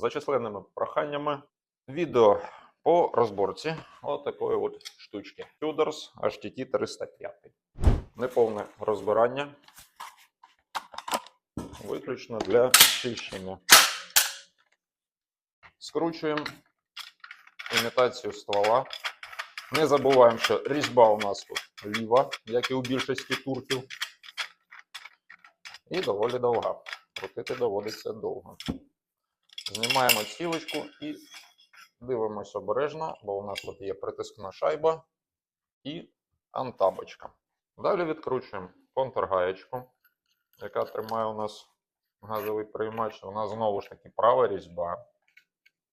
за численними проханнями відео по розборці от от штучки Tudors HTT 305. Неповне розбирання. Виключно для чищення. Скручуємо імітацію ствола. Не забуваємо, що різьба у нас тут ліва, як і у більшості турків. І доволі довга. Крутити доводиться довго. Знімаємо цілочку і дивимося обережно, бо у нас тут є притискна шайба і антабочка. Далі відкручуємо контргаєчку, яка тримає у нас газовий приймач. У нас знову ж таки права різьба.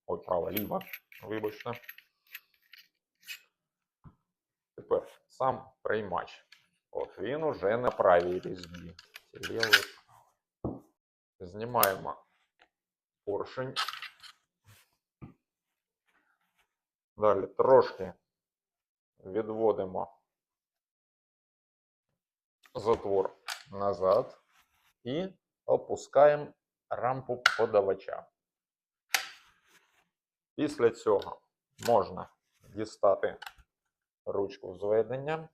Ой, права ліва, вибачте. Тепер сам приймач. От він уже на правій різьбі. Знімаємо поршень. Далі трошки відводимо затвор назад і опускаємо рампу подавача. Після цього можна дістати ручку зведення.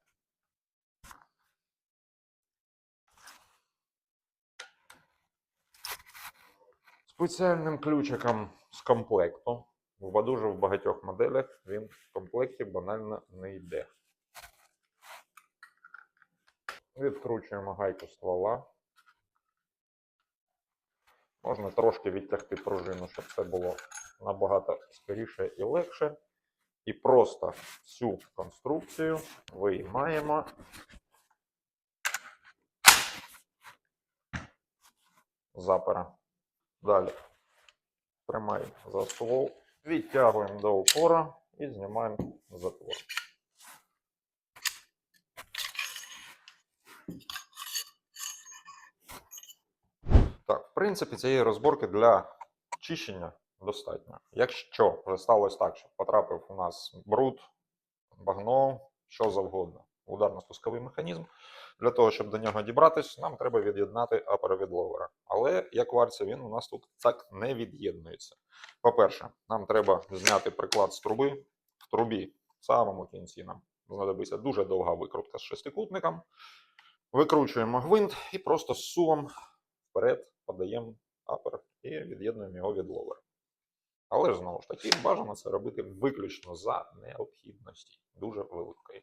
Спеціальним ключиком з комплекту. В дуже в багатьох моделях він в комплекті банально не йде. Відкручуємо гайку ствола. Можна трошки відтягти пружину, щоб це було набагато скоріше і легше. І просто всю конструкцію виймаємо. Запера. Далі тримаємо за ствол, відтягуємо до упора і знімаємо затвор. Так, в принципі, цієї розборки для чищення достатньо. Якщо вже сталося так, що потрапив у нас бруд, багно, що завгодно, ударно-спусковий механізм, для того, щоб до нього дібратись, нам треба від'єднати апер від ловера. Але, як варця, він у нас тут так не від'єднується. По-перше, нам треба зняти приклад з труби. В трубі в самому кінці нам знадобиться дуже довга викрутка з шестикутником. Викручуємо гвинт і просто з сувом вперед подаємо апер і від'єднуємо його від ловера. Але ж знову ж таки, бажано це робити виключно за необхідності, дуже великої.